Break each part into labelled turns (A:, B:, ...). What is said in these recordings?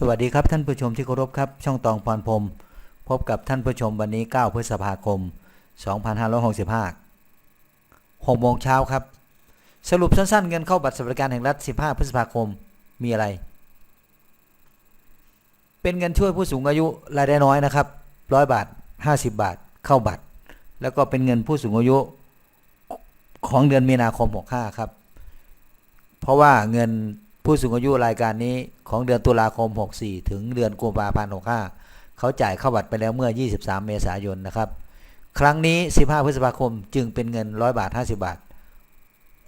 A: สวัสดีครับท่านผู้ชมที่เคารพครับช่องตองพรพรมพบกับท่านผู้ชมวันนี้ 9 พฤษภาคม 2565 6โมงเช้าครับ สรุปสั้นๆเงินเข้าบัตรสวัสดิการแห่งรัฐ 15 พฤษภาคมมีอะไร เป็นเงินช่วยผู้สูงอายุรายได้น้อยนะครับ 100 บาท 50 บาท เข้าบัตร แล้วก็เป็นเงินผู้สูงอายุของเดือนมีนาคม 65 ครับ เพราะว่าเงิน ผู้สูงอายุรายการนี้ของเดือนตุลาคม 64 ถึงเดือนกุมภาพันธ์65เขาจ่ายเข้าบัตรไปแล้วเมื่อ 23 เมษายนนะครับ ครั้งนี้ 15 พฤษภาคมจึงเป็นเงิน 100 บาท 50 บาท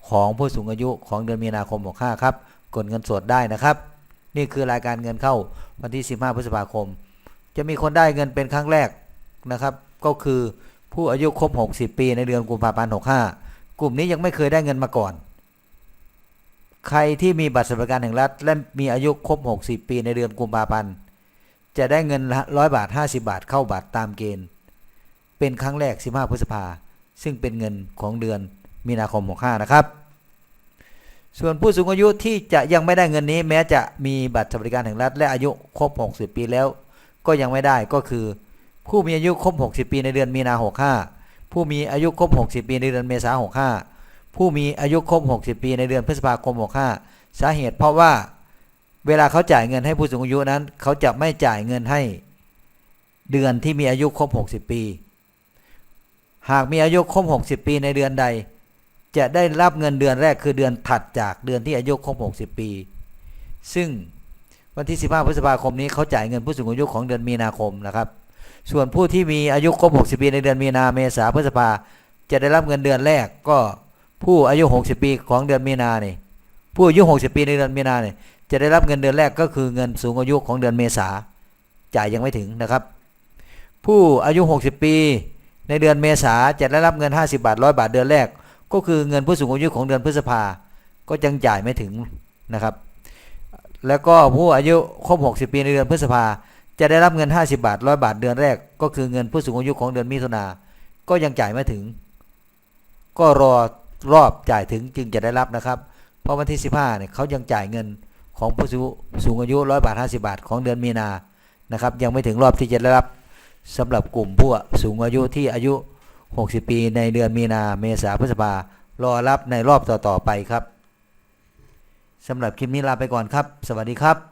A: ของผู้สูงอายุของเดือนมีนาคม 65 ครับ กดเงินสดได้นะครับ นี่คือรายการเงินเข้าวันที่ 15 พฤษภาคม จะมีคนได้เงินเป็นครั้งแรกนะครับ ก็คือผู้อายุครบ 60 ปีในเดือนกุมภาพันธ์ 65 กลุ่มนี้ยังไม่เคยได้เงินมาก่อน ใครที่มีบัตรสวัสดิการแห่งรัฐ และมีอายุครบ 60 ปีในเดือนกุมภาพันธ์จะได้เงินร้อยบาท 50 บาทเข้าบัตรตามเกณฑ์ เป็นครั้งแรก 15 พฤษภาซึ่งเป็นเงินของเดือนมีนาคม 65 นะครับ ส่วนผู้สูงอายุที่จะยังไม่ได้เงินนี้ แม้จะมีบัตรสวัสดิการแห่งรัฐ และอายุครบ 60 ปีแล้ว ก็ยังไม่ได้ก็คือ ผู้มีอายุครบ 60 ปีในเดือนมีนา 65 ผู้มีอายุครบ 60 ปีในเดือนเมษา 65 ผู้มีอายุครบ 60 ปีในเดือนพฤษภาคม 65 สาเหตุเพราะว่าเวลาเขาจ่ายเงินให้ผู้สูงอายุนั้น เขาจะไม่จ่ายเงินให้เดือนที่มีอายุครบ 60 ปี หากมีอายุครบ 60 ปีในเดือนใด จะได้รับเงินเดือนแรกคือเดือนถัดจากเดือนที่อายุครบ 60 ปี ซึ่งวันที่ 15 พฤษภาคมนี้เขาจ่ายเงินผู้สูงอายุของเดือนมีนาคมนะครับ ส่วนผู้ที่มีอายุครบ 60 ปีในเดือนมีนาเมษาพฤษภาจะได้รับเงินเดือนแรกก็ ผู้อายุ 60 ปีของเดือนมีนาเนี่ยผู้อายุ 60 ปีในเดือนมีนาเนี่ยจะได้รับเงินเดือนแรกก็คือเงินสูงอายุของเดือนเมษาจ่ายยังไม่ถึงนะครับ ผู้อายุ 60 ปีในเดือนเมษาจะได้รับเงิน 50 บาท 100 บาทเดือนแรก ก็คือเงินผู้สูงอายุของเดือนพฤษภา ก็ยังจ่ายไม่ถึงนะครับ แล้วก็ผู้อายุครบ 60 ปีในเดือนพฤษภา จะได้รับเงิน 50 บาท 100 บาทเดือนแรก ก็คือเงินผู้สูงอายุของเดือนมิถุนา ก็ยังจ่ายไม่ถึง ก็รอ รอบจ่ายถึงจึงจะได้รับนะครับ เพราะวันที่ 15เนี่ยเขายังจ่ายเงินของผู้สูงอายุ100บาท50บาท ของเดือนมีนานะครับยังไม่ถึงรอบที่จะได้รับสำหรับกลุ่มผู้สูงอายุที่อายุ 60 ปีในเดือนมีนาเมษาพฤษภารอรับในรอบต่อๆไปครับสำหรับคลิปนี้ลาไปก่อนครับ สวัสดีครับ